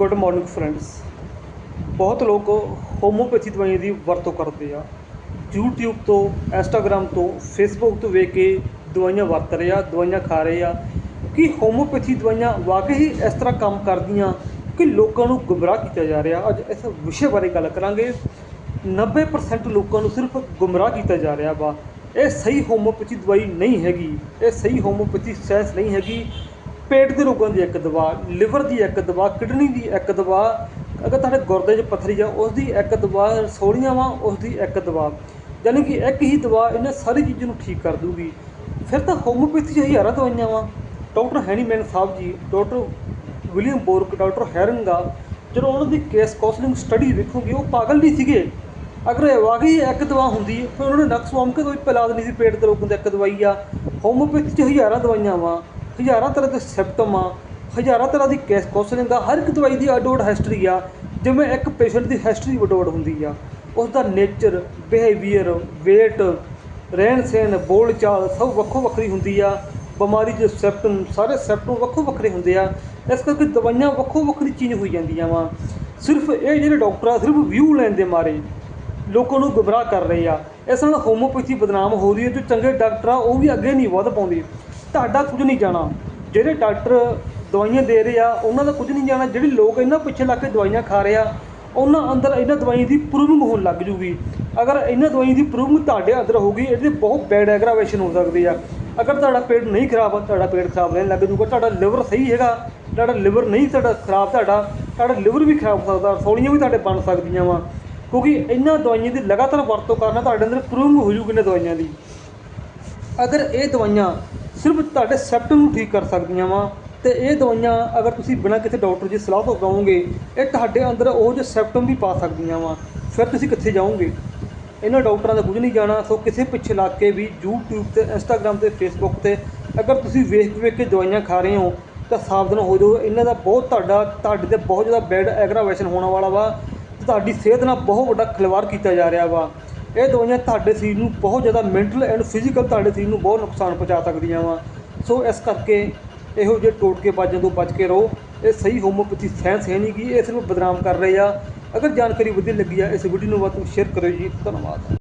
Good morning friends. ਬਹੁਤ ਲੋਕ homeopathy ਦਵਾਈਆਂ ਦੀ ਵਰਤੋਂ ਕਰਦੇ ਆ। YouTube ਤੋਂ, Instagram ਤੋਂ, Facebook ਤੋਂ ਵੇਖ ਕੇ ਦਵਾਈਆਂ ਵਰਤ ਰਹੇ ਆ, ਦਵਾਈਆਂ ਖਾ ਰਹੇ ਆ। ਕਿ ਹੋਮੋਪੈਥੀ ਦਵਾਈਆਂ ਵਾਕਈ ਹੀ ਇਸ ਤਰ੍ਹਾਂ ਕੰਮ ਕਰਦੀਆਂ ਕਿ ਲੋਕਾਂ ਨੂੰ ਗੁੰਮਰਾਹ ਕੀਤਾ ਜਾ ਰਿਹਾ? ਅੱਜ ਇਸ ਵਿਸ਼ੇ ਬਾਰੇ ਗੱਲ ਕਰਾਂਗੇ। 90% ਲੋਕਾਂ ਨੂੰ ਸਿਰਫ ਗੁੰਮਰਾਹ ਕੀਤਾ ਜਾ ਰਿਹਾ ਵਾ। ਇਹ ਸਹੀ ਹੋਮੋਪੈਥੀ ਦਵਾਈ ਨਹੀਂ ਹੈਗੀ। ਇਹ ਸਹੀ ਹੋਮੋਪੈਥੀ ਸਾਇੰਸ ਨਹੀਂ ਹੈਗੀ। ਪੇਟ ਦੇ ਰੋਗਾਂ ਦੀ ਇੱਕ ਦਵਾ ਲਿਵਰ ਦੀ ਇੱਕ ਦਵਾ, ਕਿਡਨੀ ਦੀ ਇੱਕ ਦਵਾ, ਅਗਰ ਤੁਹਾਡੇ ਗੁਰਦੇ 'ਚ ਪੱਥਰੀ ਆ, ਉਸ ਦੀ ਇੱਕ ਦਵਾ ਸੋੜੀਆਂ ਵਾ, ਉਸ ਦੀ ਇੱਕ ਦਵਾ। ਯਾਨੀ ਕਿ ਇੱਕ ਹੀ ਦਵਾ ਇਹਨਾਂ ਸਾਰੀ ਚੀਜ਼ਾਂ ਨੂੰ ਠੀਕ ਕਰ ਦੂਗੀ ਫਿਰ ਤਾਂ ਹੋਮੋਪੈਥੀ 'ਚ ਹਜ਼ਾਰਾਂ ਦਵਾਈਆਂ ਵਾ। Doctor Hahnemann sahib ji, doctor William Boericke, doctor ਹੈਰਨਗਾ ਜਦੋਂ ਉਹਨਾਂ ਦੀ ਕੇਸ ਕਾਉਂਸਲਿੰਗ ਸਟੱਡੀ ਵੇਖੋਗੇ, ਉਹ ਪਾਗਲ ਨਹੀਂ ਸੀਗੇ। ਅਗਰ ਇਹ ਵਾਕਈ ਇੱਕ ਦਵਾ ਹੁੰਦੀ, ਫਿਰ ਉਹਨਾਂ ਨੇ ਨਕਸ ਵਾਮ ਕੇ ਕੋਈ ਪਿਲਾ ਦੇਣੀ ਸੀ, ਪੇਟ ਦੇ ਰੋਗਾਂ ਦੀ ਇੱਕ ਦਵਾਈ ਆ। ਹੋਮੋਪੈਥੀ 'ਚ ਹਜ਼ਾਰਾਂ ਦਵਾਈਆਂ ਵਾ। ਹਜ਼ਾਰਾਂ ਤਰ੍ਹਾਂ ਦੇ ਸਿਪਟਮ ਆ, ਹਜ਼ਾਰਾਂ ਤਰ੍ਹਾਂ ਦੀ ਕੈਸ ਕਾਉਂਸਲਿੰਗ ਆ, ਹਰ ਇੱਕ ਦਵਾਈ ਦੀ ਅਡੋਡ ਹਿਸਟਰੀ ਆ, ਜਿਵੇਂ ਇੱਕ ਪੇਸ਼ੈਂਟ ਦੀ ਹਿਸਟਰੀ ਅਡੋਡ ਹੁੰਦੀ ਆ। ਉਸ ਦਾ ਨੇਚਰ ਬਿਹੇਵੀਅਰ weight, ਰਹਿਣ ਸਹਿਣ, ਬੋਲ ਚਾਲ ਸਭ ਵੱਖੋ ਵੱਖਰੀ ਹੁੰਦੀ ਆ। ਬਿਮਾਰੀ ਦੇ ਸਿਪਟਮ ਸਾਰੇ ਸਿਪਟਮ ਵੱਖੋ ਵੱਖਰੇ ਹੁੰਦੇ ਆ। ਇਸ ਕਰਕੇ ਦਵਾਈਆਂ ਵੱਖੋ ਵੱਖਰੀ ਚੀਜ਼ ਹੋਈ ਜਾਂਦੀਆਂ ਵਾ। ਸਿਰਫ ਇਹ ਜਿਹੜੇ ਡਾਕਟਰ ਆ, ਸਿਰਫ ਵਿਊ ਲੈਣ ਦੇ ਮਾਰੇ ਲੋਕਾਂ ਨੂੰ ਗੁੰਮਰਾਹ ਕਰ ਰਹੇ ਆ। ਇਸ ਨਾਲ ਹੋਮੋਪੈਥੀ ਬਦਨਾਮ ਹੋ ਰਹੀ ਹੈ, ਜੋ ਚੰਗੇ ਡਾਕਟਰ ਆ, ਉਹ ਵੀ ਅੱਗੇ ਨਹੀਂ ਵੱਧ ਪਾਉਂਦੇ। ਤੁਹਾਡਾ ਕੁਝ ਨਹੀਂ ਜਾਣਾ। ਜਿਹੜੇ ਡਾਕਟਰ ਦਵਾਈਆਂ ਦੇ ਰਹੇ ਆ, ਉਹਨਾਂ ਦਾ ਕੁਝ ਨਹੀਂ ਜਾਣਾ। ਜਿਹੜੇ ਲੋਕ ਇਹਨਾਂ ਪਿੱਛੇ ਲੱਗ ਕੇ ਦਵਾਈਆਂ ਖਾ ਰਹੇ ਆ, ਉਹਨਾਂ ਅੰਦਰ ਇਹਨਾਂ ਦਵਾਈਆਂ ਦੀ ਪ੍ਰੂਵਿੰਗ ਹੋਣ ਲੱਗ ਜੂਗੀ। ਅਗਰ ਇਹਨਾਂ ਦਵਾਈਆਂ ਦੀ ਪ੍ਰੂਵਿੰਗ ਤੁਹਾਡੇ ਅੰਦਰ ਹੋਊਗੀ, ਇਹਦੇ ਬਹੁਤ ਬੈਡ ਐਗਰਾਵੇਸ਼ਨ ਹੋ ਸਕਦੀ ਆ। ਅਗਰ ਤੁਹਾਡਾ ਪੇਟ ਨਹੀਂ ਖਰਾਬ ਤੁਹਾਡਾ ਪੇਟ ਖਰਾਬ ਰਹਿਣ ਲੱਗ ਜੂਗਾ। ਤੁਹਾਡਾ ਲਿਵਰ ਸਹੀ ਹੈਗਾ, ਤੁਹਾਡਾ ਲਿਵਰ ਨਹੀਂ ਤੁਹਾਡਾ ਖਰਾਬ ਤੁਹਾਡਾ ਤੁਹਾਡਾ ਲਿਵਰ ਵੀ ਖਰਾਬ ਹੋ ਸਕਦਾ, ਸੋਲੀਆਂ ਵੀ ਤੁਹਾਡੇ ਬਣ ਸਕਦੀਆਂ ਵਾ। ਕਿਉਂਕਿ ਇਹਨਾਂ ਦਵਾਈਆਂ ਦੀ ਲਗਾਤਾਰ ਵਰਤੋਂ ਕਰਨਾ ਤੁਹਾਡੇ ਅੰਦਰ ਪ੍ਰੂਵਿੰਗ ਹੋ ਜੂਗੀ ਇਹਨਾਂ ਦਵਾਈਆਂ ਦੀ। ਅਗਰ ਇਹ ਦਵਾਈਆਂ ਸਿਰਫ ਤੁਹਾਡੇ ਸੈਪਟਮ ਨੂੰ ਠੀਕ ਕਰ ਸਕਦੀਆਂ ਵਾ। ਤੇ ਇਹ ਦਵਾਈਆਂ ਅਗਰ ਤੁਸੀਂ ਬਿਨਾਂ ਕਿਸੇ ਡਾਕਟਰ ਦੀ ਸਲਾਹ ਤੋਂ ਖਾਓਗੇ, ਇਹ ਤੁਹਾਡੇ ਅੰਦਰ ਉਹ ਜਿਹੇ ਸੈਪਟਮ ਵੀ ਪਾ ਸਕਦੀਆਂ ਵਾ। ਫਿਰ ਤੁਸੀਂ ਕਿੱਥੇ ਜਾਓਗੇ? ਇਹਨਾਂ ਡਾਕਟਰਾਂ ਦਾ ਕੁਝ ਨਹੀਂ ਜਾਣਾ, ਸੋ ਕਿਸੇ ਪਿੱਛੇ ਲੱਗ ਕੇ ਵੀ YouTube ਤੇ, Instagram ਤੇ, Facebook ਤੇ ਅਗਰ ਤੁਸੀਂ ਵੇਖ ਵੇਖ ਕੇ ਦਵਾਈਆਂ ਖਾ ਰਹੇ ਹੋ, ਤਾਂ ਸਾਵਧਾਨ ਹੋ ਜਾਓ। ਇਹਨਾਂ ਦਾ ਬਹੁਤ ਤੁਹਾਡਾ, ਤੁਹਾਡੇ ਤੇ ਬਹੁਤ ਜ਼ਿਆਦਾ ਬੈਡ ਐਗਰਾਵੇਸ਼ਨ ਹੋਣ ਵਾਲਾ ਵਾ। ਤੁਹਾਡੀ ਸਿਹਤ ਨਾਲ ਬਹੁਤ ਵੱਡਾ ਖਿਲਵਾੜ ਕੀਤਾ ਜਾ ਰਿਹਾ ਵਾ। ਇਹ ਦਵਾਈਆਂ ਤੁਹਾਡੇ ਸਰੀਰ ਨੂੰ ਬਹੁਤ ਜ਼ਿਆਦਾ ਮੈਂਟਲ ਐਂਡ ਫਿਜ਼ੀਕਲ ਤੁਹਾਡੇ ਸਰੀਰ ਨੂੰ ਬਹੁਤ ਨੁਕਸਾਨ ਪਹੁੰਚਾ ਸਕਦੀਆਂ ਵਾ। ਸੋ ਇਸ ਕਰਕੇ ਇਹੋ ਜਿਹੇ ਟੋਟਕੇ ਬਾਜਾਂ ਤੋਂ ਬਚ ਕੇ ਰਹੋ। ਇਹ ਸਹੀ ਹੋਮੋਪੈਥੀ ਸਾਇੰਸ ਹੈ ਨਹੀਂ ਕਿ ਇਹ ਸਿਰਫ ਬਦਨਾਮ ਕਰ ਰਹੇ ਆ। ਅਗਰ ਜਾਣਕਾਰੀ ਵਧੀਆ ਲੱਗੀ ਆ ਇਸ ਵੀਡੀਓ ਨੂੰ ਵੱਧ ਤੋਂ ਸ਼ੇਅਰ ਕਰੋ ਜੀ। ਧੰਨਵਾਦ।